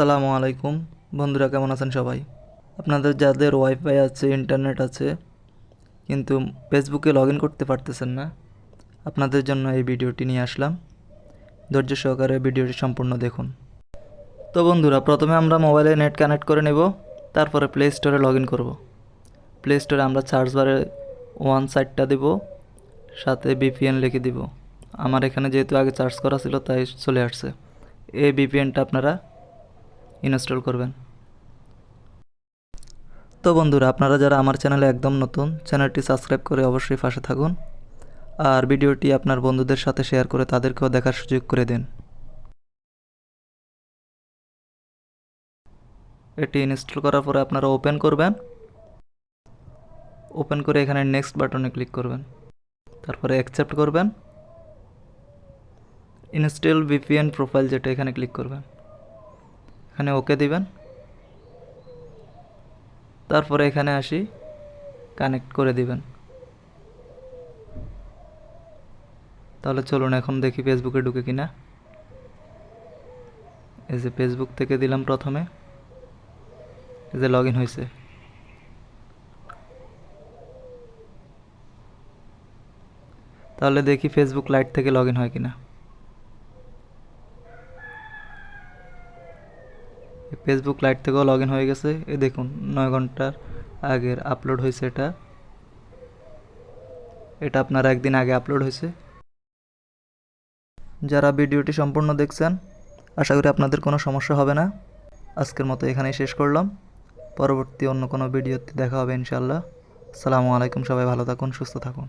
আসসালামু আলাইকুম। বন্ধুরা, কেমন আছেন সবাই? আপনাদের যাদের ওয়াইফাই আছে ইন্টারনেট আছে, কিন্তু ফেসবুকে লগ ইন করতে পারতেছেন না, আপনাদের জন্য এই ভিডিওটি নিয়ে আসলাম। ধৈর্য সহকারে ভিডিওটি সম্পূর্ণ দেখুন। তো বন্ধুরা, প্রথমে আমরা মোবাইলে নেট কানেক্ট করে নেব, তারপরে প্লে স্টোরে লগ ইন করব। প্লে স্টোরে আমরা সার্চ বারে ওয়ান সাইটটা দেব, সাথে বিপিএন লিখে দিব। আমার এখানে যেহেতু আগে চার্জ করা ছিল, তাই চলে আসছে। এই বিপিএনটা আপনারা ইনস্টল করবেন। তো বন্ধুরা, আপনারা যারা আমার চ্যানেলে একদম নতুন, চ্যানেলটি সাবস্ক্রাইব করে অবশ্যই পাশে থাকুন। আর ভিডিওটি আপনার বন্ধুদের সাথে শেয়ার করে তাদেরকেও দেখার সুযোগ করে দিন। এটি ইনস্টল করার পরে আপনারা ওপেন করবেন। ওপেন করে এখানে নেক্সট বাটনে ক্লিক করবেন। তারপরে অ্যাকসেপ্ট করবেন। ইনস্টল ভিপিএন প্রোফাইল যেটা এখানে ক্লিক করবেন। এখানে ওকে দিবেন। তারপরে এখানে আসি, কানেক্ট করে দিবেন। তাহলে চলুন এখন দেখি ফেসবুকে ঢুকে কিনা। এই যে ফেসবুক থেকে দিলাম প্রথমে। এই যে লগ ইন হয়েছে তাহলে দেখি ফেসবুক লাইট থেকে লগ ইন হয় কিনা। ফেসবুক লাইট থেকেও লগ হয়ে গেছে। এ দেখুন, নয় ঘণ্টার আগের আপলোড হয়েছে এটা। এটা আপনার একদিন আগে আপলোড হয়েছে। যারা ভিডিওটি সম্পূর্ণ দেখছেন, আশা করি আপনাদের কোনো সমস্যা হবে না। আজকের মতো এখানেই শেষ করলাম। পরবর্তী অন্য কোনো ভিডিওতে দেখা হবে ইনশাল্লাহ আসসালামু আলাইকুম, সবাই ভালো থাকুন, সুস্থ থাকুন।